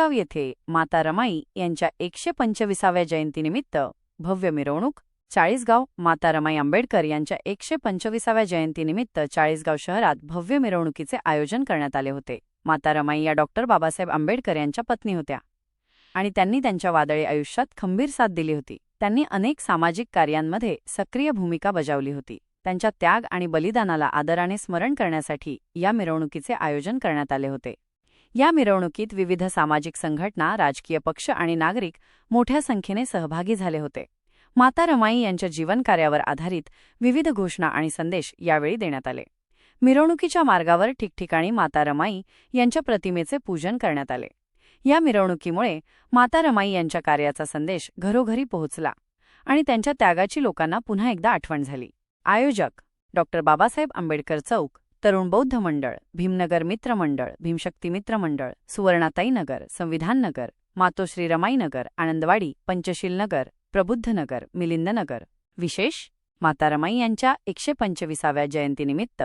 चाळीसगाव येथे माता रमाई यांच्या एकशे पंचविसाव्या जयंतीनिमित्त भव्य मिरवणूक चाळीसगाव माता रमाई आंबेडकर यांच्या एकशे पंचविसाव्या जयंतीनिमित्त चाळीसगाव शहरात भव्य मिरवणुकीचे आयोजन करण्यात आले होते. माता रमाई या डॉक्टर बाबासाहेब आंबेडकर यांच्या पत्नी होत्या आणि त्यांनी त्यांच्या वादळी आयुष्यात खंबीर साथ दिली होती. त्यांनी अनेक सामाजिक कार्यांमध्ये सक्रिय भूमिका बजावली होती. त्यांच्या त्याग आणि बलिदानाला आदराने स्मरण करण्यासाठी या मिरवणुकीचे आयोजन करण्यात आले होते. या मिरवणुकीत विविध सामाजिक संघटना राजकीय पक्ष आणि नागरिक मोठ्या संख्येने सहभागी झाले होते. माता रमाई यांच्या जीवनकार्यावर आधारित विविध घोषणा आणि संदेश यावेळी देण्यात आले. मिरवणुकीच्या मार्गावर ठिकठिकाणी माता रमाई यांच्या प्रतिमेचे पूजन करण्यात आले. या मिरवणुकीमुळे माता रमाई यांच्या कार्याचा संदेश घरोघरी पोहोचला आणि त्यांच्या त्यागाची लोकांना पुन्हा एकदा आठवण झाली. आयोजक डॉ बाबासाहेब आंबेडकर चौक तरुण बौद्ध मंडळ भीमनगर मित्र मंडळ भीमशक्ती मित्र मंडळ सुवर्णाताई नगर संविधान नगर मातोश्री रमाई नगर आनंदवाडी पंचशील नगर प्रबुद्ध नगर मिलिंद नगर. विशेष माता रमाई यांच्या एकशे पंचविसाव्या जयंतीनिमित्त.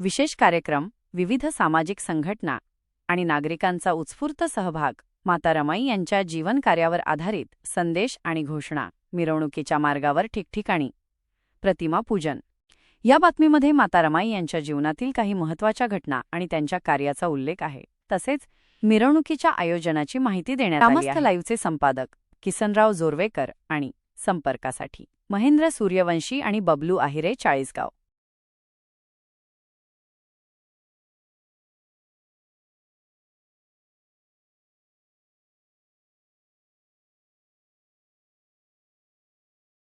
विशेष कार्यक्रम विविध सामाजिक संघटना आणि नागरिकांचा उत्स्फूर्त सहभाग माता रमाई यांच्या जीवनकार्यावर आधारित संदेश आणि घोषणा मिरवणुकीच्या मार्गावर ठिकठिकाणी. प्रतिमा पूजन. या बातमीमध्ये माता रमाई यांच्या जीवनातील काही महत्त्वाच्या घटना आणि त्यांच्या कार्याचा उल्लेख आहे. तसेच मिरवणुकीच्या आयोजनाची माहिती देण्यात आली लाईव्हचे संपादक किसनराव जोरवेकर आणि संपर्कासाठी. महेंद्र सूर्यवंशी आणि बबलू आहिरे चाळीसगाव.